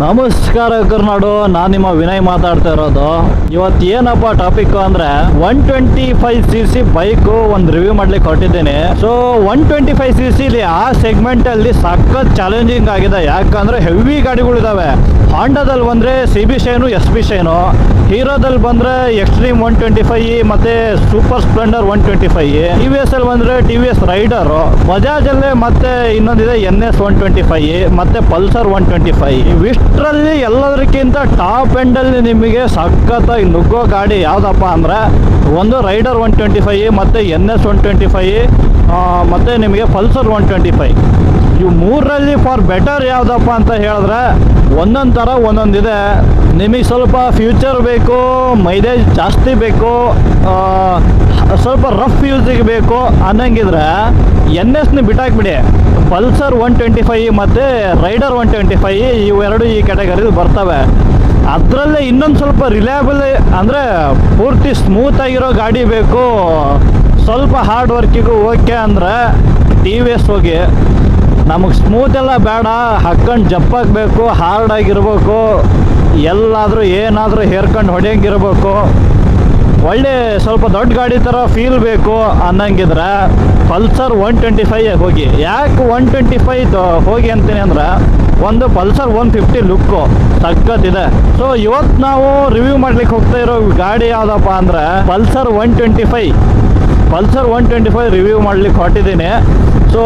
ನಮಸ್ಕಾರ ಕರ್ನಾಡು, ನಾನು ನಿಮ್ಮ ವಿನಯ್ ಮಾತಾಡ್ತಾ ಇರೋದು. ಇವತ್ತು ಏನಪ್ಪ ಟಾಪಿಕ್ ಅಂದ್ರೆ one twenty five C C bike ಒಂದು ರಿವ್ಯೂ ಮಾಡ್ಲಿಕ್ಕೆ ಹೊರಟಿದ್ದೀನಿ. So one twenty five C ಸಿಲಿ ಆ ಸೆಗ್ಮೆಂಟ್ ಅಲ್ಲಿ ಸಖತ್ ಚಾಲೆಂಜಿಂಗ್ ಆಗಿದೆ. ಯಾಕಂದ್ರೆ ಹೆವಿ ಗಾಡಿಗಳಿದಾವೆ. ಹಾಂಡಾದಲ್ಲಿ ಬಂದರೆ C B Shine, S B Shine. ಹೀರೋದಲ್ಲಿ ಬಂದರೆ ಎಕ್ಸ್ಟ್ರೀಮ್ ಒನ್ ಟ್ವೆಂಟಿ ಫೈವ್, ಮತ್ತು Super Splendor one twenty five. T V S ಅಲ್ಲಿ ಬಂದ್ರೆ ಟಿ ವಿ ಎಸ್ ರೈಡರು. ಬಜಾಜಲ್ಲೇ ಮತ್ತು ಇನ್ನೊಂದಿದೆ N S one twenty five, ಮತ್ತು ಪಲ್ಸರ್ ಒನ್ ಟ್ವೆಂಟಿ ಫೈವ್. ಇವಿಷ್ಟರಲ್ಲಿ ಎಲ್ಲದಕ್ಕಿಂತ ಟಾಪ್ ಎಂಡಲ್ಲಿ ನಿಮಗೆ ಸಖತ್ತಾಗಿ ನುಗ್ಗೋ ಗಾಡಿ ಯಾವುದಪ್ಪ ಅಂದರೆ ಒಂದು ರೈಡರ್ ಒನ್ ಟ್ವೆಂಟಿ ಫೈವ್, ಮತ್ತು N S one twenty five ಮತ್ತು ನಿಮಗೆ ಪಲ್ಸರ್ ಒನ್ ಟ್ವೆಂಟಿ ಫೈವ್. ಇವು ಮೂರರಲ್ಲಿ ಫಾರ್ ಬೆಟರ್ ಯಾವುದಪ್ಪ ಅಂತ ಹೇಳಿದ್ರೆ ಒಂದೊಂದು ಥರ ಒಂದೊಂದಿದೆ. ನಿಮಗೆ ಸ್ವಲ್ಪ ಫ್ಯೂಚರ್ ಬೇಕು, ಮೈಲೇಜ್ ಜಾಸ್ತಿ ಬೇಕು ಸ್ವಲ್ಪ ರಫ್ ಯೂಸಿಗೆ ಬೇಕು ಅನ್ನಂಗಿದ್ರೆ ಎನ್ ಎಸ್ನ ಬಿಟ್ಟಾಕ್ಬಿಡಿ. ಪಲ್ಸರ್ ಒನ್ ಟ್ವೆಂಟಿ ಫೈವ್ ಮತ್ತು ರೈಡರ್ ಒನ್ ಟ್ವೆಂಟಿ ಫೈವ್ ಇವೆರಡು ಈ ಕ್ಯಾಟಗರಿಲಿ ಬರ್ತವೆ. ಅದರಲ್ಲೇ ಇನ್ನೊಂದು ಸ್ವಲ್ಪ ರಿಲಯಬಲ್ ಅಂದರೆ ಪೂರ್ತಿ ಸ್ಮೂತ್ ಆಗಿರೋ ಗಾಡಿ ಬೇಕು. ಸ್ವಲ್ಪ ಹಾರ್ಡ್ ವರ್ಕಿಗೂ ಓಕೆ ಅಂದರೆ ಟಿ ವಿ ಎಸ್ ಹೋಗಿ ನಮಗೆ ಸ್ಮೂತ್ ಎಲ್ಲ ಬೇಡ ಹಾಕ್ಕೊಂಡು ಜಪ್ಪಾಗಬೇಕು ಹಾರ್ಡ್ ಆಗಿರ್ಬೇಕು, ಎಲ್ಲಾದರೂ ಏನಾದರೂ ಹೇರ್ಕೊಂಡು ಹೊಡೆಯಂಗಿರ್ಬೇಕು. ಒಳ್ಳೆ ಸ್ವಲ್ಪ ದೊಡ್ಡ ಗಾಡಿ ಥರ ಫೀಲ್ ಬೇಕು ಅನ್ನಂಗಿದ್ರೆ ಪಲ್ಸರ್ ಒನ್ ಟ್ವೆಂಟಿ ಫೈವ್ ಹೋಗಿ. ಯಾಕೆ ಒನ್ ಟ್ವೆಂಟಿ ಫೈವ್ ಹೋಗಿ ಅಂತೀನಿ ಅಂದ್ರೆ ಒಂದು ಪಲ್ಸರ್ ಒನ್ ಫಿಫ್ಟಿ ಲುಕ್ಕು ಸಖತ್ತಿದೆ ಸೊ ಇವತ್ತು ನಾವು ರಿವ್ಯೂ ಮಾಡ್ಲಿಕ್ಕೆ ಹೋಗ್ತಾ ಇರೋ ಗಾಡಿ ಯಾವುದಪ್ಪ ಅಂದ್ರೆ Pulsar one twenty five. Pulsar one twenty five review ಮಾಡ್ಲಿಕ್ಕೆ ಹೊರಟಿದ್ದೀನಿ ಸೊ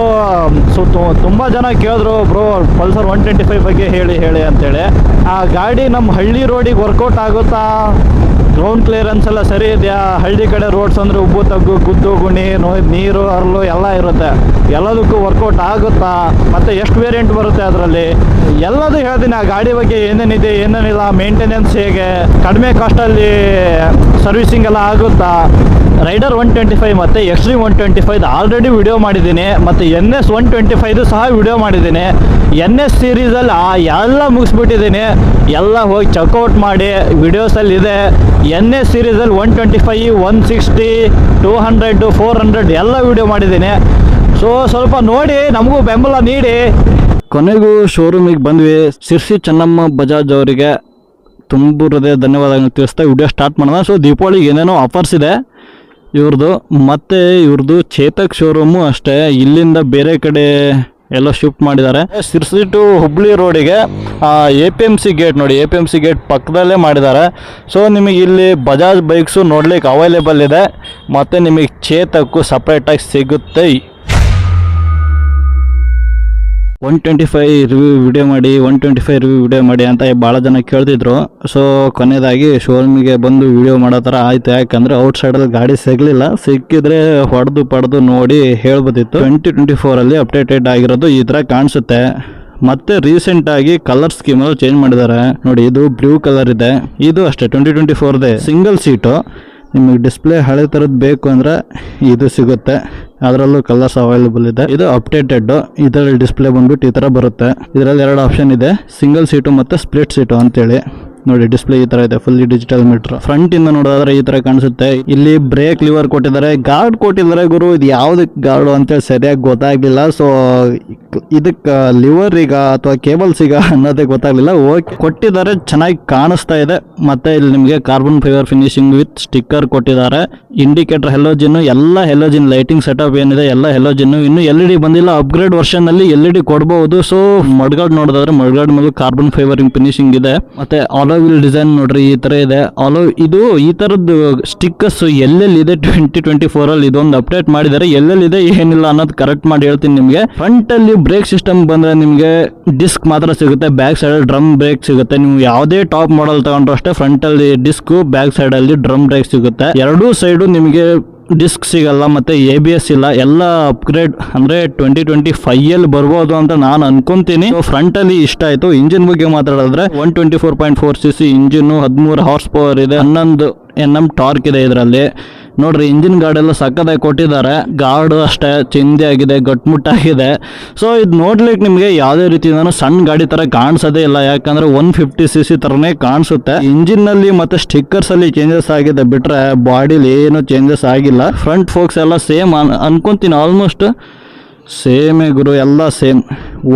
ಸೊ ತುಂಬ ಜನ ಕೇಳಿದ್ರು, bro, Pulsar one twenty five ಬಗ್ಗೆ ಹೇಳಿ ಹೇಳಿ ಅಂತೇಳಿ. ಆ ಗಾಡಿ ನಮ್ಮ ಹಳ್ಳಿ ರೋಡಿಗೆ ವರ್ಕೌಟ್ ಆಗುತ್ತಾ? ಗ್ರೌಂಡ್ ಕ್ಲಿಯರೆನ್ಸ್ ಎಲ್ಲ ಸರಿ ಇದೆಯಾ? ಹಳ್ಳಿ ಕಡೆ ರೋಡ್ಸ್ ಅಂದರೆ ಉಬ್ಬು, ತಗ್ಗು, ಗುದ್ದು, ಗುಣಿ ನೋ ನೀರು ಅರಳು ಎಲ್ಲ ಇರುತ್ತೆ. ಎಲ್ಲದಕ್ಕೂ ವರ್ಕೌಟ್ ಆಗುತ್ತಾ? ಮತ್ತು ಎಷ್ಟು ವೇರಿಯಂಟ್ ಬರುತ್ತೆ ಅದರಲ್ಲಿ? ಎಲ್ಲದೂ ಹೇಳ್ತೀನಿ, ಆ ಗಾಡಿ ಬಗ್ಗೆ ಏನೇನಿದೆ ಏನೇನಿಲ್ಲ ಮೇಂಟೆನೆನ್ಸ್ ಹೇಗೆ, ಕಡಿಮೆ ಕಾಸ್ಟಲ್ಲಿ ಸರ್ವಿಸಿಂಗ್ ಎಲ್ಲ ಆಗುತ್ತಾ? ರೈಡರ್ ಒನ್ ಟ್ವೆಂಟಿ ಫೈವ್ ಮತ್ತು Xtreme one twenty five already video ಮಾಡಿದ್ದೀನಿ. ಮತ್ತು N S one twenty five ಸಹ ವಿಡಿಯೋ ಮಾಡಿದ್ದೀನಿ. ಎನ್ ಎಸ್ ಸೀರೀಸಲ್ಲಿ ಎಲ್ಲ ಮುಗಿಸ್ಬಿಟ್ಟಿದ್ದೀನಿ. ಎಲ್ಲ ಹೋಗಿ ಚೆಕ್ಔಟ್ ಮಾಡಿ ವಿಡಿಯೋಸಲ್ಲಿ ಇದೆ. N A ಸೀರೀಸಲ್ಲಿ one twenty five, one sixty, two hundred, four hundred ಎಲ್ಲ ವಿಡಿಯೋ ಮಾಡಿದ್ದೀನಿ. ಸೊ ಸ್ವಲ್ಪ ನೋಡಿ, ನಮಗೂ ಬೆಂಬಲ ನೀಡಿ. ಕೊನೆಗೂ ಶೋರೂಮಿಗೆ ಬಂದ್ವಿ. ಸಿರ್ಸಿ ಚೆನ್ನಮ್ಮ ಬಜಾಜ್ ಅವರಿಗೆ ತುಂಬ ಹೃದಯ ಧನ್ಯವಾದಗಳನ್ನು ತಿಳಿಸ್ತಾ ವಿಡಿಯೋ ಸ್ಟಾರ್ಟ್ ಮಾಡೋಣ. ಸೊ ದೀಪಾವಳಿಗೆ ಏನೇನೋ ಆಫರ್ಸ್ ಇದೆ. ಇವ್ರದ್ದು ಮತ್ತು ಇವ್ರದ್ದು ಚೇತಕ್ ಶೋರೂಮು ಅಷ್ಟೇ. ಇಲ್ಲಿಂದ ಬೇರೆ ಕಡೆ ಎಲ್ಲ ಶಿಫ್ಟ್ ಮಾಡಿದ್ದಾರೆ. ಸಿರ್ಸಿ ಟು ಹುಬ್ಳಿ ರೋಡಿಗೆ A P M C gate ನೋಡಿ A P M C gate ಪಕ್ಕದಲ್ಲೇ ಮಾಡಿದ್ದಾರೆ. ಸೊ ನಿಮಗೆ ಇಲ್ಲಿ ಬಜಾಜ್ ಬೈಕ್ಸು ನೋಡ್ಲಿಕ್ಕೆ ಅವೈಲೇಬಲ್ ಇದೆ. ಮತ್ತು ನಿಮಗೆ ಚೇತಕ್ಕೂ ಸಪ್ರೇಟಾಗಿ ಸಿಗುತ್ತೆ. One twenty five review video ಮಾಡಿ one twenty five review video ಮಾಡಿ ಅಂತ ಭಾಳ ಜನ ಕೇಳ್ತಿದ್ರು. ಸೊ ಕೊನೆಯದಾಗಿ ಶೋರೂಮಿಗೆ ಬಂದು ವಿಡಿಯೋ ಮಾಡೋ ಥರ ಆಯಿತು. ಯಾಕಂದರೆ ಔಟ್ಸೈಡಲ್ಲಿ ಗಾಡಿ ಸಿಗಲಿಲ್ಲ. ಸಿಕ್ಕಿದ್ರೆ ಹೊಡೆದು ಪಡೆದು ನೋಡಿ ಹೇಳ್ಬೋದಿತ್ತು ಟ್ವೆಂಟಿ ಟ್ವೆಂಟಿ ಫೋರಲ್ಲಿ ಅಪ್ಡೇಟೆಡ್ ಆಗಿರೋದು ಈ ಥರ ಕಾಣಿಸುತ್ತೆ. ಮತ್ತೆ ರೀಸೆಂಟ್ ಆಗಿ ಕಲರ್ ಸ್ಕೀಮ್ ಚೇಂಜ್ ಮಾಡಿದ್ದಾರೆ. ನೋಡಿ, ಇದು ಬ್ಲೂ ಕಲರ್ ಇದೆ. ಇದು ಅಷ್ಟೇ ಟ್ವೆಂಟಿ ಟ್ವೆಂಟಿ ಫೋರ್ದೆ ಸಿಂಗಲ್ ಸೀಟು ನಿಮಗೆ ಡಿಸ್ಪ್ಲೇ ಹಳೆ ಥರದ್ದು ಬೇಕು ಅಂದರೆ ಇದು ಸಿಗುತ್ತೆ. ಅದರಲ್ಲೂ ಕಲರ್ಸ್ ಅವೈಲೇಬಲ್ ಇದೆ. ಇದು ಅಪ್ಡೇಟೆಡ್ ಇದರಲ್ಲಿ ಡಿಸ್ಪ್ಲೇ ಬಂದ್ಬಿಟ್ಟು ಈ ಥರ ಬರುತ್ತೆ. ಇದರಲ್ಲಿ ಎರಡು ಆಪ್ಷನ್ ಇದೆ. ಸಿಂಗಲ್ ಸೀಟು ಮತ್ತು ಸ್ಪ್ಲಿಟ್ ಸೀಟು ಅಂತೇಳಿ. ನೋಡಿ ಡಿಸ್ಪ್ಲೇ ಈ ತರ ಇದೆ ಫುಲ್ ಡಿಜಿಟಲ್ ಮೀಟರ್ ಫ್ರಂಟ್ ಇಂದ ನೋಡೋದಾದ್ರೆ ಈ ತರ ಕಾಣಿಸುತ್ತೆ. ಇಲ್ಲಿ ಬ್ರೇಕ್ ಲಿವರ್ ಕೊಟ್ಟಿದ್ದಾರೆ ಗಾರ್ಡ್ ಕೊಟ್ಟಿದ್ದಾರೆ ಗುರು, ಇದು ಯಾವ್ದಕ್ ಗಾರ್ಡು ಅಂತ ಸರಿಯಾಗಿ ಗೊತ್ತಾಗ್ಲಿಲ್ಲ. ಸೊ ಇದಕ್ ಲಿವರ್ ಈಗ ಅಥವಾ ಕೇಬಲ್ಸ್ ಈಗ ಅನ್ನೋದೇ ಗೊತ್ತಾಗ್ಲಿಲ್ಲ. ಓಕೆ ಕೊಟ್ಟಿದ್ದಾರೆ, ಚೆನ್ನಾಗಿ ಕಾಣಿಸ್ತಾ ಇದೆ. ಮತ್ತೆ ಇಲ್ಲಿ ನಿಮಗೆ carbon fibre finishing with sticker ಕೊಟ್ಟಿದ್ದಾರೆ. ಇಂಡಿಕೇಟರ್ ಹೆಲೋಜಿನ್ ಎಲ್ಲ ಹೆಲೋಜಿನ್ ಲೈಟಿಂಗ್ ಸೆಟಪ್ ಏನಿದೆ, ಎಲ್ಲ ಹೆಲೋಜಿನ್ ಇನ್ನು ಎಲ್ ಇ ಡಿ ಬಂದಿಲ್ಲ ಅಪ್ಗ್ರೇಡ್ ವರ್ಷನ್ ಅಲ್ಲಿ ಎಲ್ ಇ ಡಿ ಕೊಡಬಹುದು ಸೊ ಮಡ್ಗಾಡ್ ನೋಡೋದಾದ್ರೆ ಮಡ್ಗಾಡ್ ಮೇಲೆ ಕಾರ್ಬನ್ ಫೈಬರ್ ಫಿನಿಶಿಂಗ್ ಇದೆ. ಮತ್ತೆ ಆಲೋ ವಿಲ್ ಡಿಸೈನ್ ನೋಡ್ರಿ, ಈ ತರ ಇದೆ. ಆಲೋ ಇದು ಈ ತರದ್ದು ಸ್ಟಿಕ್ಕರ್ಸ್ ಎಲ್ಲೆಲ್ಲಿ ಇದೆ ಟ್ವೆಂಟಿ ಟ್ವೆಂಟಿ ಫೋರ್ ಅಲ್ಲಿ ಇದೊಂದು ಅಪ್ಡೇಟ್ ಮಾಡಿದ್ದಾರೆ. ಎಲ್ಲೆಲ್ಲಿ ಇದೆ ಏನಿಲ್ಲ ಅನ್ನೋದು ಕರೆಕ್ಟ್ ಮಾಡಿ ಹೇಳ್ತೀನಿ ನಿಮಗೆ. ಫ್ರಂಟ್ ಅಲ್ಲಿ ಬ್ರೇಕ್ ಸಿಸ್ಟಮ್ ಬಂದ್ರೆ ನಿಮಗೆ ಡಿಸ್ಕ್ ಮಾತ್ರ ಸಿಗುತ್ತೆ. ಬ್ಯಾಕ್ ಸೈಡ್ ಡ್ರಮ್ ಬ್ರೇಕ್ ಸಿಗುತ್ತೆ. ನೀವು ಯಾವುದೇ ಟಾಪ್ ಮಾಡಲ್ ತಗೊಂಡ್ರು ಅಷ್ಟೇ ಫ್ರಂಟ್ ಅಲ್ಲಿ ಡಿಸ್ಕ್ ಬ್ಯಾಕ್ ಸೈಡ್ ಅಲ್ಲಿ ಡ್ರಮ್ ಬ್ರೇಕ್ ಸಿಗುತ್ತೆ. ಎರಡೂ ಸೈಡು ನಿಮಗೆ ಡಿಸ್ಕ್ ಸಿಗಲ್ಲ ಮತ್ತೆ ಎ ಬಿ ಎಸ್ ಇಲ್ಲ, ಎಲ್ಲ ಅಪ್ಗ್ರೇಡ್ ಅಂದ್ರೆ ಟ್ವೆಂಟಿ ಟ್ವೆಂಟಿ ಫೈವ್ ಅಲ್ಲಿ ಬರ್ಬೋದು ಅಂತ ನಾನು ಅನ್ಕೊಂತೀನಿ. ಫ್ರಂಟ್ ಅಲ್ಲಿ ಇಷ್ಟ ಆಯಿತು. ಇಂಜಿನ್ ಬಗ್ಗೆ ಮಾತಾಡಿದ್ರೆ one twenty four point four C C engine ಹದಿಮೂರು ಹಾರ್ಸ್ ಪವರ್ ಇದೆ, ಹನ್ನೊಂದು ಎನ್ ಎಂ ಟಾರ್ಕ್ ಇದೆ ಇದರಲ್ಲಿ. ನೋಡ್ರಿ, ಇಂಜಿನ್ ಗಾರ್ಡ್ ಎಲ್ಲ ಸಕ್ಕದಾಗಿ ಕೊಟ್ಟಿದ್ದಾರೆ. ಗಾರ್ಡು ಅಷ್ಟೇ, ಚಿಂದಿ ಆಗಿದೆ, ಗಟ್ಮುಟ್ಟಾಗಿದೆ. ಸೊ ಇದು ನೋಡ್ಲಿಕ್ಕೆ ನಿಮಗೆ ಯಾವುದೇ ರೀತಿಯಿಂದನೂ ಸಣ್ಣ ಗಾಡಿ ಥರ ಕಾಣಿಸೋದೇ ಇಲ್ಲ. ಯಾಕಂದರೆ ಒನ್ ಫಿಫ್ಟಿ ಸಿ ಸಿ ಥರನೇ ಕಾಣಿಸುತ್ತೆ. ಇಂಜಿನ್ನಲ್ಲಿ ಮತ್ತು ಮತ್ತೆ ಸ್ಟಿಕ್ಕರ್ಸ್ ಅಲ್ಲಿ ಚೇಂಜಸ್ ಆಗಿದೆ. ಬಿಟ್ಟರೆ ಬಾಡಿಲಿ ಏನೂ ಚೇಂಜಸ್ ಆಗಿಲ್ಲ. ಫ್ರಂಟ್ ಫೋಕ್ಸ್ ಎಲ್ಲ ಸೇಮ್ ಅನ್ಕೊಂತೀನಿ ಆಲ್ಮೋಸ್ಟ್ ಸೇಮೇ ಗುರು, ಎಲ್ಲ ಸೇಮ್.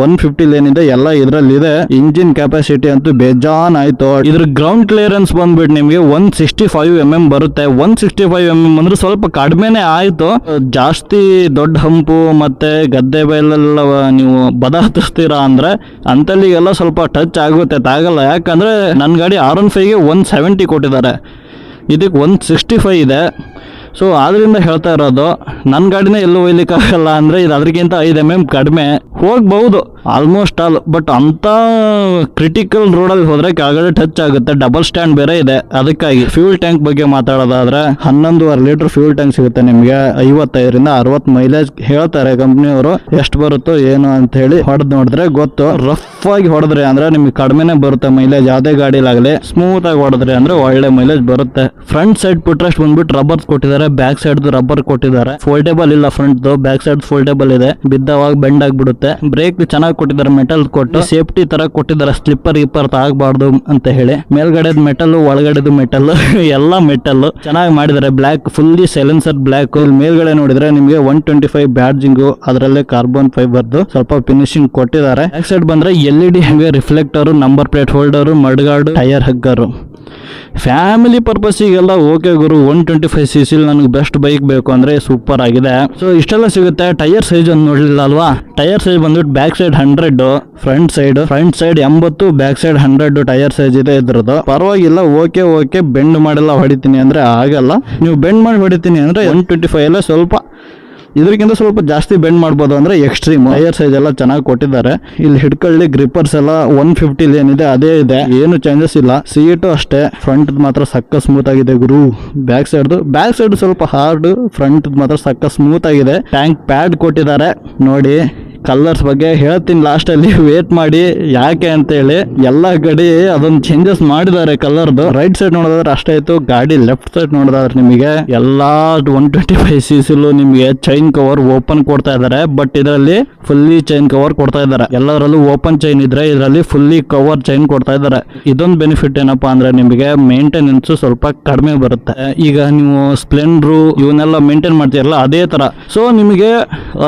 ಒನ್ ಫಿಫ್ಟಿ ಏನಿದೆ ಎಲ್ಲ ಇದರಲ್ಲಿ ಇದೆ ಇಂಜಿನ್ ಕೆಪಾಸಿಟಿ ಅಂತೂ ಬೇಜಾನ್ ಆಯ್ತು ಇದ್ರ ಗ್ರೌಂಡ್ ಕ್ಲಿಯರೆನ್ಸ್ ಬಂದ್ಬಿಟ್ಟು ನಿಮಗೆ one sixty five M M ಬರುತ್ತೆ. One sixty five M M ಅಂದ್ರೆ ಸ್ವಲ್ಪ ಕಡಿಮೆನೆ ಆಯ್ತು. ಜಾಸ್ತಿ ದೊಡ್ಡ ಹಂಪು ಮತ್ತೆ ಗದ್ದೆ ಬೈಲೆಲ್ಲ ನೀವು ಬದ ಹತ್ತಿಸ್ತೀರಾ ಅಂದ್ರೆ ಅಂತಲ್ಲಿಗೆಲ್ಲ ಸ್ವಲ್ಪ ಟಚ್ ಆಗುತ್ತೆ. ತಾಗಲ್ಲ. ಯಾಕಂದ್ರೆ ನನ್ನ ಗಾಡಿ ಆರ್ ಒನ್ ಫೈವ್ಗೆ ಒನ್ ಸೆವೆಂಟಿ ಕೊಟ್ಟಿದ್ದಾರೆ. ಇದಕ್ಕೆ ಒನ್ ಸಿಕ್ಸ್ಟಿ ಫೈವ್ ಇದೆ. ಸೊ ಆದ್ರಿಂದ ಹೇಳ್ತಾ ಇರೋದು ನನ್ನ ಗಾಡಿನೇ ಎಲ್ಲೂ ಒಯ್ಲಿಕ್ಕಾಗಲ್ಲ ಅಂದ್ರೆ ಇದು ಅದಕ್ಕಿಂತ ಐದು ಎಂ ಎಂ ಕಡಿಮೆ ಹೋಗ್ಬಹುದು ಆಲ್ಮೋಸ್ಟ್ ಆಲ್ ಬಟ್ ಅಂಥ ಕ್ರಿಟಿಕಲ್ ರೋಡಲ್ಲಿ ಹೋದ್ರೆ ಕೆಳಗಡೆ ಟಚ್ ಆಗುತ್ತೆ ಡಬಲ್ ಸ್ಟ್ಯಾಂಡ್ ಬೇರೆ ಇದೆ. ಅದಕ್ಕಾಗಿ ಫ್ಯೂಲ್ ಟ್ಯಾಂಕ್ ಬಗ್ಗೆ ಮಾತಾಡೋದಾದ್ರೆ ಹನ್ನೊಂದುವರೆ ಲೀಟರ್ ಫ್ಯೂಲ್ ಟ್ಯಾಂಕ್ ಸಿಗುತ್ತೆ ನಿಮಗೆ. ಐವತ್ತೈದರಿಂದ ಅರವತ್ತು ಮೈಲೇಜ್ ಹೇಳ್ತಾರೆ ಕಂಪ್ನಿಯವರು ಎಷ್ಟು ಬರುತ್ತೋ ಏನು ಅಂತ ಹೇಳಿ ಹೊಡೆದು ನೋಡಿದ್ರೆ ಗೊತ್ತು. ರಫ್ ಆಗಿ ಹೊಡೆದ್ರೆ ಅಂದ್ರೆ ನಿಮ್ಗೆ ಕಡಿಮೆನೇ ಬರುತ್ತೆ ಮೈಲೇಜ್ ಯಾವುದೇ ಗಾಡಿಲಾಗಲಿ ಸ್ಮೂತ್ ಆಗಿ ಹೊಡೆದ್ರೆ ಅಂದ್ರೆ ಒಳ್ಳೆ ಮೈಲೇಜ್ ಬರುತ್ತೆ. ಫ್ರಂಟ್ ಸೈಡ್ ಪುಟ್ರಸ್ಟ್ ಬಂದ್ಬಿಟ್ಟು ರಬ್ಬರ್ಸ್ ಕೊಟ್ಟಿದ್ದಾರೆ ಬ್ಯಾಕ್ ಸೈಡ್ ರಬ್ಬರ್ ಕೊಟ್ಟಿದ್ದಾರೆ. ಫೋಲ್ಡೇಬಲ್ ಇಲ್ಲ ಫ್ರಂಟ್ ಬ್ಯಾಕ್ ಸೈಡ್ ಫೋಲ್ಡೇಬಲ್ ಇದೆ. ಬಿದ್ದವಾಗ ಬೆಂಡ್ ಆಗ್ಬಿಡುತ್ತೆ. ಬ್ರೇಕ್ ಚೆನ್ನಾಗಿ ಕೊಟ್ಟಿದ್ದಾರೆ ಮೆಟಲ್ ಕೊಟ್ಟು ಸೇಫ್ಟಿ ತರ ಕೊಟ್ಟಿದ್ದಾರೆ. ಸ್ಲಿಪ್ಪರ್ ಗಿಪ್ಪರ್ ಆಗಬಾರ್ದು ಅಂತ ಹೇಳಿ. ಮೇಲ್ಗಡೆ ಮೆಟಲ್ ಒಳಗಡೆದು ಮೆಟಲ್ ಎಲ್ಲ ಮೆಟಲ್ ಚೆನ್ನಾಗಿ ಮಾಡಿದ್ದಾರೆ ಬ್ಲಾಕ್ ಫುಲ್ಲಿ ಸೈಲೆನ್ಸರ್ ಬ್ಲಾಕ್ ಮೇಲ್ಗಡೆ ನೋಡಿದ್ರೆ ನಿಮಗೆ ಒನ್ ಟ್ವೆಂಟಿ ಫೈವ್ ಬ್ಯಾಡ್ಜಿಂಗ್ ಅದರಲ್ಲೇ ಕಾರ್ಬನ್ ಫೈಬರ್ದು ಸ್ವಲ್ಪ ಫಿನಿಶಿಂಗ್ ಕೊಟ್ಟಿದ್ದಾರೆ. ಬ್ಯಾಕ್ ಸೈಡ್ ಬಂದ್ರೆ ಎಲ್ ಇ ಡಿ ಹಂಗೆ reflector number plate holder mudguard tyre hugger family ಪರ್ಪಸ್ಸಿಗೆಲ್ಲ okay ಗುರು ಒನ್ ಟ್ವೆಂಟಿ ಫೈವ್ ಸಿ ಸಿಲ್ ನನಗೆ ಬೆಸ್ಟ್ ಬೈಕ್ ಬೇಕು ಅಂದರೆ ಸೂಪರ್ ಆಗಿದೆ. ಸೊ ಇಷ್ಟೆಲ್ಲ ಸಿಗುತ್ತೆ. ಟೈರ್ ಸೈಜ್ ಒಂದು ನೋಡಲಿಲ್ಲ ಅಲ್ವಾ? ಟೈರ್ ಸೈಜ್ ಬಂದ್ಬಿಟ್ಟು back side hundred front side front side ಎಂಬತ್ತು back side hundred tyre size ಇದೆ ಇದ್ರದ್ದು. ಪರವಾಗಿಲ್ಲ ಓಕೆ ಓಕೆ ಬೆಂಡ್ ಮಾಡೆಲ್ಲ ಹೊಡಿತೀನಿ ಅಂದರೆ ಆಗಲ್ಲ. ನೀವು ಬೆಂಡ್ ಮಾಡಿ ಹೊಡಿತೀನಿ ಅಂದರೆ ಒನ್ ಟ್ವೆಂಟಿ ಫೈವ್ ಎಲ್ಲ ಸ್ವಲ್ಪ ಇದಕ್ಕಿಂತ ಸ್ವಲ್ಪ ಜಾಸ್ತಿ ಬೆಂಡ್ ಮಾಡ್ಬೋದು ಅಂದ್ರೆ ಎಕ್ಸ್ಟ್ರೀಮ್ ಟೈರ್ ಸೈಜ್ ಎಲ್ಲ ಚೆನ್ನಾಗಿ ಕೊಟ್ಟಿದ್ದಾರೆ. ಇಲ್ಲಿ ಹಿಡ್ಕೊಳ್ಳಿ ಗ್ರಿಪ್ಪರ್ಸ್ ಎಲ್ಲ ಒನ್ ಫಿಫ್ಟಿ ಏನಿದೆ, ಅದೇ ಇದೆ. ಏನು ಚೇಂಜಸ್ ಇಲ್ಲ. ಸೀಟು ಅಷ್ಟೇ. ಫ್ರಂಟ್ ಮಾತ್ರ ಸಕ್ಕ ಸ್ಮೂತ್ ಆಗಿದೆ ಗುರು. ಬ್ಯಾಕ್ ಸೈಡ್ ಬ್ಯಾಕ್ ಸೈಡ್ ಸ್ವಲ್ಪ ಹಾರ್ಡ್ ಫ್ರಂಟ್ ಮಾತ್ರ ಸಕ್ಕ ಸ್ಮೂತ್ ಆಗಿದೆ. ಟ್ಯಾಂಕ್ ಪ್ಯಾಡ್ ಕೊಟ್ಟಿದ್ದಾರೆ. ನೋಡಿ. ಕಲರ್ಸ್ ಬಗ್ಗೆ ಹೇಳ್ತೀನಿ ಲಾಸ್ಟಲ್ಲಿ ವೇಟ್ ಮಾಡಿ. ಯಾಕೆ ಅಂತ ಹೇಳಿ ಎಲ್ಲ ಕಡೆ ಅದೊಂದು ಚೇಂಜಸ್ ಮಾಡಿದ್ದಾರೆ ಕಲರ್ದು ರೈಟ್ ಸೈಡ್ ನೋಡಿದ್ರೆ ಅಷ್ಟೇ ಆಯ್ತು. ಗಾಡಿ ಲೆಫ್ಟ್ ಸೈಡ್ ನೋಡೋದಾದ್ರೆ ನಿಮಗೆ ಎಲ್ಲಾ ಒನ್ ಟ್ವೆಂಟಿ ಫೈವ್ ಸಿ ಸಿಲು ನಿಮಗೆ ಚೈನ್ ಕವರ್ ಓಪನ್ ಕೊಡ್ತಾ ಇದ್ದಾರೆ. ಬಟ್ ಇದರಲ್ಲಿ ಫುಲ್ಲಿ ಚೈನ್ ಕವರ್ ಕೊಡ್ತಾ ಇದ್ದಾರೆ. ಎಲ್ಲದರಲ್ಲೂ ಓಪನ್ ಚೈನ್ ಇದ್ರೆ ಇದರಲ್ಲಿ ಫುಲ್ಲಿ ಕವರ್ ಚೈನ್ ಕೊಡ್ತಾ ಇದ್ದಾರೆ. ಇದೊಂದು ಬೆನಿಫಿಟ್ ಏನಪ್ಪಾ ಅಂದ್ರೆ ನಿಮಗೆ ಮೇಂಟೆನೆನ್ಸ್ ಸ್ವಲ್ಪ ಕಡಿಮೆ ಬರುತ್ತೆ. ಈಗ ನೀವು ಸ್ಪ್ಲೆಂಡ್ರು ಇವನ್ನೆಲ್ಲ ಮೇಂಟೈನ್ ಮಾಡ್ತೀರಲ್ಲ, ಅದೇ ತರ. ಸೊ ನಿಮಗೆ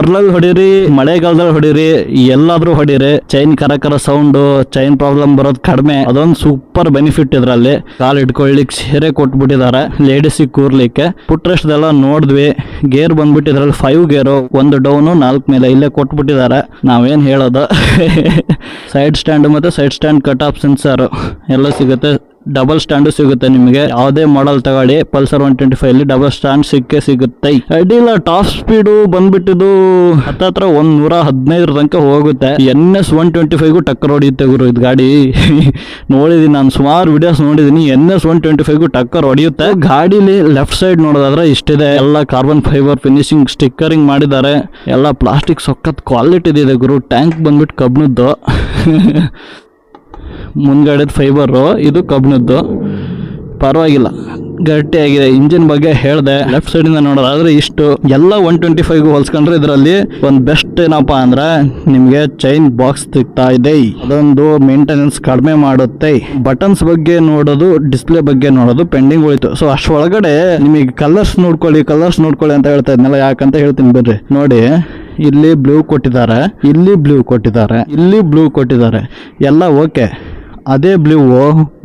ಅರ್ಲಲ್ಲಿ ಹೊಡೀರಿ, ಮಳೆಗಾಲದಲ್ಲಿ ಹೊಡೀರಿ ಎಲ್ಲಾದ್ರೂ ಹೊಡೀರಿ ಚೈನ್ ಕರಕರ ಸೌಂಡ್ ಚೈನ್ ಪ್ರಾಬ್ಲಮ್ ಬರೋದು ಕಡಿಮೆ. ಅದೊಂದು ಸೂಪರ್ ಬೆನಿಫಿಟ್ ಇದ್ರಲ್ಲಿ. ಕಾಲ್ ಇಟ್ಕೊಳ್ಳಿಕ್ ಸೇರೆ ಕೊಟ್ಬಿಟ್ಟಿದ್ದಾರೆ ಲೇಡೀಸ್ ಕೂರ್ಲಿಕ್ಕೆ. ಪುಟ್ರೆಸ್ಟ್ದೆಲ್ಲ ನೋಡಿದ್ವಿ, ಗೇರ್ ಬಂದ್ಬಿಟ್ಟು ಇದ್ರಲ್ಲಿ ಫೈವ್ ಗೇರು, ಒಂದು ಡೌನು ನಾಲ್ಕು ಮೇಲೆ ಇಲ್ಲೇ ಕೊಟ್ಬಿಟ್ಟಿದ್ದಾರೆ ನಾವೇನ್ ಹೇಳೋದು? ಸೈಡ್ ಸ್ಟ್ಯಾಂಡ್ ಮತ್ತೆ side stand cut off sensor ಎಲ್ಲ ಸಿಗುತ್ತೆ. ಡಬಲ್ ಸ್ಟ್ಯಾಂಡ್ ಸಿಗುತ್ತೆ ನಿಮಗೆ. ಯಾವುದೇ ಮಾಡೆಲ್ ತಗೊಳ್ಳಿ ಪಲ್ಸರ್ ಒನ್ ಟ್ವೆಂಟಿ ಫೈವ್ ಅಲ್ಲಿ ಡಬಲ್ ಸ್ಟ್ಯಾಂಡ್ ಸಿಕ್ಕೇ ಸಿಗುತ್ತೆ. ಅಡ್ಡಿಲ್ಲ ಟಾಪ್ ಸ್ಪೀಡ್ ಬಂದ್ಬಿಟ್ಟಿದ್ದು ಹತ್ತತ್ರ ಒಂದ್ ನೂರ ಹದಿನೈದರ ತನಕ ಹೋಗುತ್ತೆ. ಎನ್ ಎಸ್ ಒನ್ ಟ್ವೆಂಟಿ ಫೈವ್ಗೂ ಟಕ್ಕರ್ ಹೊಡಿಯುತ್ತೆ ಗುರು ಇದು ಗಾಡಿ. ನೋಡಿದೀನಿ ನಾನು ಸುಮಾರು ವಿಡಿಯೋಸ್ ನೋಡಿದೀನಿ ಎನ್ ಎಸ್ ಒನ್ ಟ್ವೆಂಟಿ ಫೈವ್ಗೂ ಟಕ್ಕರ್ ಹೊಡಿಯುತ್ತೆ. ಗಾಡಿಲಿ ಲೆಫ್ಟ್ ಸೈಡ್ ನೋಡೋದಾದ್ರೆ ಇಷ್ಟಿದೆ. ಎಲ್ಲ ಕಾರ್ಬನ್ ಫೈಬರ್ ಫಿನಿಶಿಂಗ್ ಸ್ಟಿಕ್ಕರಿಂಗ್ ಮಾಡಿದ್ದಾರೆ. ಎಲ್ಲ ಪ್ಲಾಸ್ಟಿಕ್ ಸೊಕ್ಕತ್ ಕ್ವಾಲಿಟಿ ಇದೆ ಗುರು. ಟ್ಯಾಂಕ್ ಬಂದ್ಬಿಟ್ಟು ಕಬ್ಬಿಣದ್ದು. ಮುಂದ್ಗಡೆದ ಫೈಬರು ಇದು ಕಬ್ಬಿಣದ್ದು. ಪರವಾಗಿಲ್ಲ. ಗಟ್ಟಿಯಾಗಿದೆ ಇಂಜಿನ್ ಬಗ್ಗೆ ಹೇಳಿದೆ. ಲೆಫ್ಟ್ ಸೈಡಿಂದ ನೋಡೋದಾದ್ರೆ ಇಷ್ಟು ಎಲ್ಲ ಒನ್ ಟ್ವೆಂಟಿ ಫೈವ್ಗೆ ಹೋಲ್ಸ್ಕೊಂಡ್ರೆ ಇದರಲ್ಲಿ ಒಂದು ಬೆಸ್ಟ್ ಏನಪ್ಪ ಅಂದ್ರೆ ನಿಮಗೆ ಚೈನ್ ಬಾಕ್ಸ್ ಸಿಗ್ತಾ ಇದೆ. ಅದೊಂದು ಮೇಂಟೆನೆನ್ಸ್ ಕಡಿಮೆ ಮಾಡುತ್ತೆ. ಬಟನ್ಸ್ ಬಗ್ಗೆ ನೋಡೋದು ಡಿಸ್ಪ್ಲೇ ಬಗ್ಗೆ ನೋಡೋದು ಪೆಂಡಿಂಗ್ ಉಳಿತು ಸೊ ಅಷ್ಟೊಳಗಡೆ ನಿಮಗೆ ಕಲರ್ಸ್ ನೋಡ್ಕೊಳ್ಳಿ ಕಲರ್ಸ್ ನೋಡ್ಕೊಳ್ಳಿ ಅಂತ ಹೇಳ್ತಾ ಇದ್ನಲ್ಲ, ಯಾಕಂತ ಹೇಳ್ತೀನಿ ಬರ್ರಿ ನೋಡಿ. ಇಲ್ಲಿ ಬ್ಲೂ ಕೊಟ್ಟಿದ್ದಾರೆ, ಇಲ್ಲಿ ಬ್ಲೂ ಕೊಟ್ಟಿದ್ದಾರೆ, ಇಲ್ಲಿ ಬ್ಲೂ ಕೊಟ್ಟಿದ್ದಾರೆ. ಎಲ್ಲ ಓಕೆ ಅದೇ ಬ್ಲೂ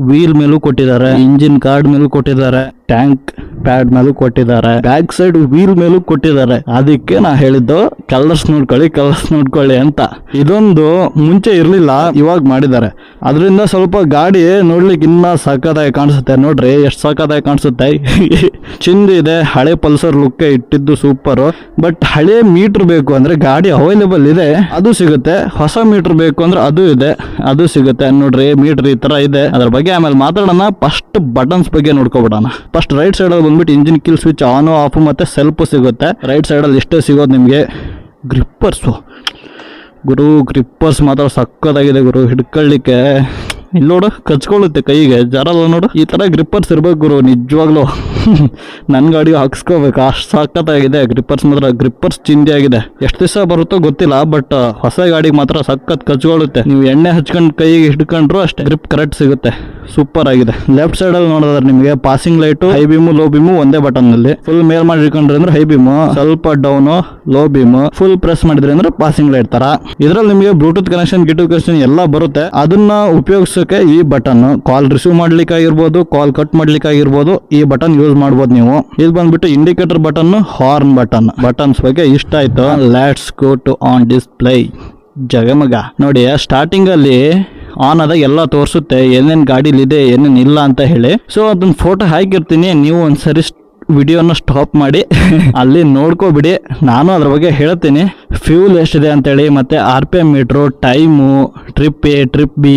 ವೀಲ್ ಮೇಲೂ ಕೊಟ್ಟಿದ್ದಾರೆ ಇಂಜಿನ್ ಕಾರ್ಡ್ ಮೇಲೂ ಕೊಟ್ಟಿದ್ದಾರೆ ಟ್ಯಾಂಕ್ ಪ್ಯಾಡ್ ಮೇಲೂ ಕೊಟ್ಟಿದ್ದಾರೆ. ಬ್ಯಾಕ್ ಸೈಡ್ ವೀಲ್ ಮೇಲೂ ಕೊಟ್ಟಿದ್ದಾರೆ. ಅದಕ್ಕೆ ನಾ ಹೇಳಿದ್ದು ಕಲರ್ಸ್ ನೋಡ್ಕೊಳ್ಳಿ ಕಲರ್ಸ್ ನೋಡ್ಕೊಳ್ಳಿ ಅಂತ. ಇದೊಂದು ಮುಂಚೆ ಇರಲಿಲ್ಲ, ಇವಾಗ ಮಾಡಿದ್ದಾರೆ. ಅದರಿಂದ ಸ್ವಲ್ಪ ಗಾಡಿ ನೋಡ್ಲಿಕ್ಕೆ ಇನ್ನ ಸಖತ್ತಾಗಿ ಕಾಣಿಸುತ್ತೆ. ನೋಡ್ರಿ, ಎಷ್ಟು ಸಖತ್ತಾಗಿ ಕಾಣಿಸುತ್ತೆ. ಚಿಂದ ಇದೆ, ಹಳೆ ಪಲ್ಸರ್ ಲುಕ್ ಇಟ್ಟಿದ್ದು ಸೂಪರ್ ಬಟ್ ಹಳೆ ಮೀಟರ್ ಬೇಕು ಅಂದ್ರೆ ಗಾಡಿ ಅವೈಲೇಬಲ್ ಇದೆ. ಅದು ಸಿಗುತ್ತೆ. ಹೊಸ ಮೀಟರ್ ಬೇಕು ಅಂದ್ರೆ ಅದು ಇದೆ. ಅದು ಸಿಗುತ್ತೆ. ನೋಡ್ರಿ ಮೀಟರ್ ಈ ತರ ಇದೆ. ಅದ್ರ ಬಗ್ಗೆ ಆಮೇಲೆ ಮಾತಾಡೋಣ. ಫಸ್ಟ್ ಬಟನ್ಸ್ ಬಗ್ಗೆ ನೋಡ್ಕೊಬಿಡೋಣ. ಫಸ್ಟ್ ರೈಟ್ ಸೈಡ್ ಅಲ್ಲಿ ಬಂದ್ಬಿಟ್ಟು engine kill switch on off ಮತ್ತೆ ಸೆಲ್ಫ್ ಸಿಗುತ್ತೆ. ರೈಟ್ ಸೈಡ್ ಅಲ್ಲಿ ಇಷ್ಟೇ ಸಿಗೋದು ನಿಮಗೆ ಗ್ರಿಪ್ಪರ್ಸು ಗುರು ಗ್ರಿಪ್ಪರ್ಸ್ ಮಾತ್ರ ಸಕ್ಕದಾಗಿದೆ ಗುರು, ಹಿಡ್ಕೊಳ್ಳಿಕ್ಕೆ. ಇಲ್ಲಿ ನೋಡು, ಕಚ್ಕೊಳ್ಳುತ್ತೆ ಕೈಗೆ, ಜರಲ್ಲ ನೋಡು. ಈ ತರ ಗ್ರಿಪ್ಪರ್ಸ್ ಇರಬೇಕು ಗುರು, ನಿಜವಾಗ್ಲೂ. ನನ್ನ ಗಾಡಿಗೆ ಹಾಕ್ಸ್ಕೋಬೇಕು, ಅಷ್ಟು ಸಕ್ಕತ್ತಾಗಿದೆ. ಗ್ರಿಪ್ಪರ್ಸ್ ಮಾತ್ರ ಗ್ರಿಪ್ಪರ್ಸ್ ಚಿಂದಿ ಆಗಿದೆ. ಎಷ್ಟು ದಿವಸ ಬರುತ್ತೋ ಗೊತ್ತಿಲ್ಲ ಬಟ್ ಹೊಸ ಗಾಡಿಗೆ ಮಾತ್ರ ಸಖತ್ ಕಚ್ಕೊಳ್ಳುತ್ತೆ. ನೀವು ಎಣ್ಣೆ ಹಚ್ಕೊಂಡು ಕೈಗೆ ಹಿಡ್ಕೊಂಡ್ರು ಅಷ್ಟೇ ಗ್ರಿಪ್ ಕರೆಕ್ಟ್ ಸಿಗುತ್ತೆ. ಸೂಪರ್ ಆಗಿದೆ. ಲೆಫ್ಟ್ ಸೈಡ್ ಅಲ್ಲಿ ನೋಡಿದ್ರೆ ನಿಮಗೆ passing light high beam low beam ಒಂದೇ ಬಟನ್ನಲ್ಲಿ ಫುಲ್ ಮೇಲ್ ಮಾಡಿಕೊಂಡ್ರೆ ಅಂದ್ರೆ ಹೈ ಬೀಮು ಸ್ವಲ್ಪ down low beam full press ಮಾಡಿದ್ರೆ ಅಂದ್ರೆ ಪಾಸಿಂಗ್ ಲೈಟ್ ತರ. ಇದ್ರಲ್ಲಿ ನಿಮಗೆ ಬ್ಲೂಟೂತ್ ಕನೆಕ್ಷನ್ ಗಿಟೂತ್ ಕನೆಕ್ಷನ್ ಎಲ್ಲ ಬರುತ್ತೆ. ಅದನ್ನ ಉಪಯೋಗಿಸೋಕೆ ಈ ಬಟನ್ ಕಾಲ್ ರಿಸೀವ್ ಮಾಡ್ಲಿಕ್ಕೆ ಆಗಿರ್ಬೋದು ಕಾಲ್ ಕಟ್ ಮಾಡ್ಲಿಕ್ಕೆ ಆಗಿರ್ಬೋದು ಈ ಬಟನ್ ಯೂಸ್ ಮಾಡ್ಬೋದು ನೀವು. ಇದು ಬಂದ್ಬಿಟ್ಟು indicator button horn button buttons ಬಗ್ಗೆ ಇಷ್ಟ ಆಯ್ತು. Let's go to on display ಜಗಮಗ. ನೋಡಿ ಸ್ಟಾರ್ಟಿಂಗ್ ಅಲ್ಲಿ ಆನ್ ಆದಾಗ ಎಲ್ಲ ತೋರಿಸುತ್ತೆ, ಏನೇನ್ ಗಾಡಿಲಿದೆ, ಏನೇನ್ ಇಲ್ಲ ಅಂತ ಹೇಳಿ. ಸೊ ಅದನ್ನ ಫೋಟೋ ಹಾಕಿರ್ತೀನಿ, ನೀವು ಒಂದ್ಸರಿ ವಿಡಿಯೋನ ಸ್ಟಾಪ್ ಮಾಡಿ, ಅಲ್ಲಿ ನೋಡ್ಕೋಬಿಡಿ. ನಾನು ಅದ್ರ ಬಗ್ಗೆ ಹೇಳ್ತೀನಿ. ಫ್ಯೂಲ್ ಎಷ್ಟಿದೆ ಅಂತೇಳಿ, ಮತ್ತೆ R P M meter time trip A trip B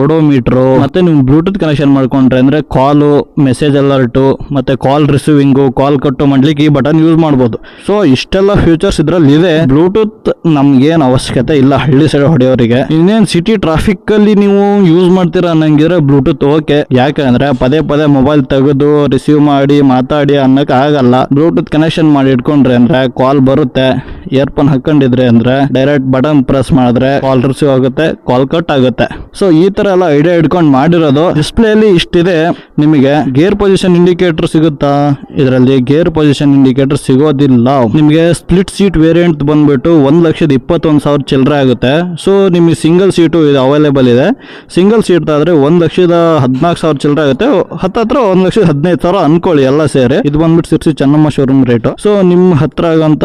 odometer ಮತ್ತೆ ನೀವು ಬ್ಲೂಟೂತ್ ಕನೆಕ್ಷನ್ ಮಾಡ್ಕೊಂಡ್ರೆ ಅಂದ್ರೆ ಕಾಲು ಮೆಸೇಜ್ ಅಲರ್ಟು ಮತ್ತೆ ಕಾಲ್ ರಿಸೀವಿಂಗು ಕಾಲ್ ಕಟ್ಟು ಮಾಡ್ಲಿಕ್ಕೆ ಈ ಬಟನ್ ಯೂಸ್ ಮಾಡ್ಬೋದು. ಸೊ ಇಷ್ಟೆಲ್ಲ ಫ್ಯೂಚರ್ಸ್ ಇದ್ರಲ್ಲಿ ಇದೆ. ಬ್ಲೂಟೂತ್ ನಮ್ಗೇನು ಅವಶ್ಯಕತೆ ಇಲ್ಲ ಹಳ್ಳಿ ಸೈಡ್ ಹೊಡೆಯೋರಿಗೆ. ಇನ್ನೇನ್ ಸಿಟಿ ಟ್ರಾಫಿಕ್ ಅಲ್ಲಿ ನೀವು ಯೂಸ್ ಮಾಡ್ತೀರಾ ಅನ್ನಂಗಿದ್ರೆ ಬ್ಲೂಟೂತ್ ಓಕೆ ಯಾಕಂದ್ರೆ ಪದೇ ಪದೇ ಮೊಬೈಲ್ ತೆಗೆದು ರಿಸೀವ್ ಮಾಡಿ, ಮಾತಾಡಿ ಆಗಲ್ಲ. ಬ್ಲೂಟೂತ್ ಕನೆಕ್ಷನ್ ಮಾಡಿ ಇಟ್ಕೊಂಡ್ರೆ ಅಂದ್ರೆ ಕಾಲ್ ಬರುತ್ತೆ. ಇಯರ್ಫೋನ್ ಹಾಕೊಂಡಿದ್ರೆ ಅಂದ್ರೆ ಡೈರೆಕ್ಟ್ ಬಟನ್ ಪ್ರೆಸ್ ಮಾಡಿದ್ರೆ ಕಾಲ್ ರಿಸೀವ್ ಆಗುತ್ತೆ ಕಾಲ್ ಕಟ್ ಆಗುತ್ತೆ. ಸೊ ಈ ತರ ಎಲ್ಲ ಐಡಿಯಾ ಇಟ್ಕೊಂಡು ಮಾಡಿರೋದು ಡಿಸ್ಪ್ಲೇ ಅಲ್ಲಿ ಇಷ್ಟಿದೆ. ನಿಮಗೆ ಗೇರ್ ಪೊಸಿಷನ್ ಇಂಡಿಕೇಟರ್ ಸಿಗುತ್ತಾ? ಇದರಲ್ಲಿ ಗೇರ್ ಪೊಸಿಷನ್ ಇಂಡಿಕೇಟರ್ ಸಿಗೋದಿಲ್ಲ. ನಿಮಗೆ ಸ್ಪ್ಲಿಟ್ ಸೀಟ್ ವೇರಿಯಂಟ್ ಬಂದ್ಬಿಟ್ಟು ಒಂದ್ ಲಕ್ಷದ ಇಪ್ಪತ್ತೊಂದು ಸಾವಿರ ಚಿಲ್ಲರೆ ಆಗುತ್ತೆ. ಸೊ ನಿಮಗೆ ಸಿಂಗಲ್ ಸೀಟು ಇದು ಅವೈಲೇಬಲ್ ಇದೆ. ಸಿಂಗಲ್ ಸೀಟ್ ಆದ್ರೆ ಒಂದ್ ಲಕ್ಷದ ಹದಿನಾಲ್ಕು ಸಾವಿರ ಚಿಲ್ಲರೆ ಆಗುತ್ತೆ. ಹತ್ತತ್ರ ಒಂದ್ ಲಕ್ಷದ ಹದಿನೈದು ಸಾವಿರ ಅನ್ಕೊಳ್ಳಿ ಎಲ್ಲ ಸೇರಿ. ಇದು ಬಂದ್ಬಿಟ್ಟು Sirsi Chennamma showroom rate so ನಿಮ್ಮ ಹತ್ರ ಆಗಂತ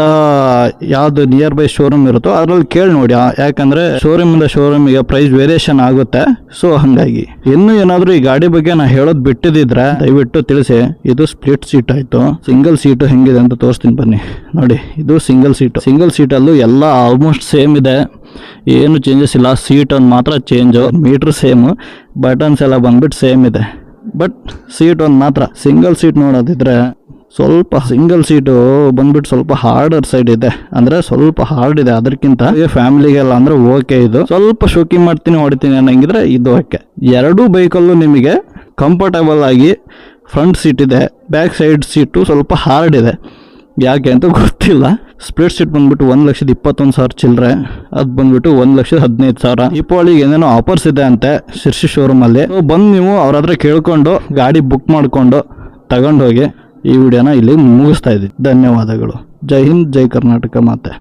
ಯಾವ್ದು ನಿಯರ್ ಬೈ ಶೋರೂಮ್ ಇರುತ್ತೋ ಅದ್ರಲ್ಲಿ ಕೇಳಿ ನೋಡಿ. ಯಾಕಂದ್ರೆ ಶೋರೂಮ್ ಇಂದ ಶೋರೂಮ್ಗೆ ಪ್ರೈಸ್ ವೇರಿಯೇಷನ್ ಆಗುತ್ತೆ. ಸೊ ಹಂಗಾಗಿ ಇನ್ನು ಏನಾದ್ರೂ ಈ ಗಾಡಿ ಬಗ್ಗೆ ನಾ ಹೇಳೋದ್ ಬಿಟ್ಟಿದ್ರೆ ದಯವಿಟ್ಟು ತಿಳಿಸಿ. ಇದು ಸ್ಪ್ಲಿಟ್ ಸೀಟ್ ಆಯ್ತು. ಸಿಂಗಲ್ ಸೀಟ್ ಹೆಂಗಿದೆ ಅಂತ ತೋರಿಸ್ತೀನಿ ಬನ್ನಿ. ನೋಡಿ, ಇದು ಸಿಂಗಲ್ ಸೀಟ್ ಸಿಂಗಲ್ ಸೀಟ್ ಅಲ್ಲೂ ಎಲ್ಲ ಆಲ್ಮೋಸ್ಟ್ ಸೇಮ್ ಇದೆ. ಏನು ಚೇಂಜಸ್ ಇಲ್ಲ. ಸೀಟ್ ಒಂದು ಮಾತ್ರ ಚೇಂಜು ಮೀಟ್ರ್ ಸೇಮ್ ಬಟನ್ಸ್ ಎಲ್ಲ ಬಂದ್ಬಿಟ್ಟು ಸೇಮ್ ಇದೆ. ಬಟ್ ಸೀಟ್ ಒಂದು ಮಾತ್ರ. ಸಿಂಗಲ್ ಸೀಟ್ ನೋಡೋದಿದ್ರೆ ಸ್ವಲ್ಪ ಸಿಂಗಲ್ ಸೀಟು ಬಂದ್ಬಿಟ್ಟು ಸ್ವಲ್ಪ ಹಾರ್ಡರ್ ಸೈಡ್ ಇದೆ. ಅಂದ್ರೆ ಸ್ವಲ್ಪ ಹಾರ್ಡ್ ಇದೆ. ಅದಕ್ಕಿಂತ ಫ್ಯಾಮಿಲಿಗೆಲ್ಲ ಅಂದ್ರೆ ಓಕೆ ಇದು. ಸ್ವಲ್ಪ ಶೋಕಿ ಮಾಡ್ತೀನಿ, ಹೊಡಿತೀನಿ ಅನ್ನಂಗಿದ್ರೆ ಇದು ಓಕೆ ಎರಡೂ ಬೈಕಲ್ಲೂ ನಿಮಗೆ ಕಂಫರ್ಟಬಲ್ ಆಗಿ ಫ್ರಂಟ್ ಸೀಟ್ ಇದೆ. ಬ್ಯಾಕ್ ಸೈಡ್ ಸೀಟು ಸ್ವಲ್ಪ ಹಾರ್ಡ್ ಇದೆ. ಯಾಕೆ ಅಂತ ಗೊತ್ತಿಲ್ಲ. ಸ್ಪ್ಲಿಟ್ ಸೀಟ್ ಬಂದ್ಬಿಟ್ಟು ಒಂದು ಲಕ್ಷದ ಇಪ್ಪತ್ತೊಂದು ಸಾವಿರ ಚಿಲ್ಲರೆ ಅದು ಬಂದ್ಬಿಟ್ಟು ಒಂದು ಲಕ್ಷದ ಹದಿನೈದು ಸಾವಿರ. ದೀಪಾವಳಿಗೆ ಏನೇನೋ ಆಫರ್ಸ್ ಇದೆ ಅಂತೆ ಶಿರ್ಸಿ ಶೋರೂಮಲ್ಲಿ ಬಂದು ನೀವು ಅವ್ರ ಹತ್ರ ಕೇಳ್ಕೊಂಡು ಗಾಡಿ ಬುಕ್ ಮಾಡಿಕೊಂಡು ತಗೊಂಡೋಗಿ ಈ ವಿಡಿಯೋನ ಇಲ್ಲಿ ಮುಗಿಸ್ತಾ ಇದ್ದೀನಿ. ಧನ್ಯವಾದಗಳು. ಜೈ ಹಿಂದ್ ಜೈ ಕರ್ನಾಟಕ ಮಾತೆ.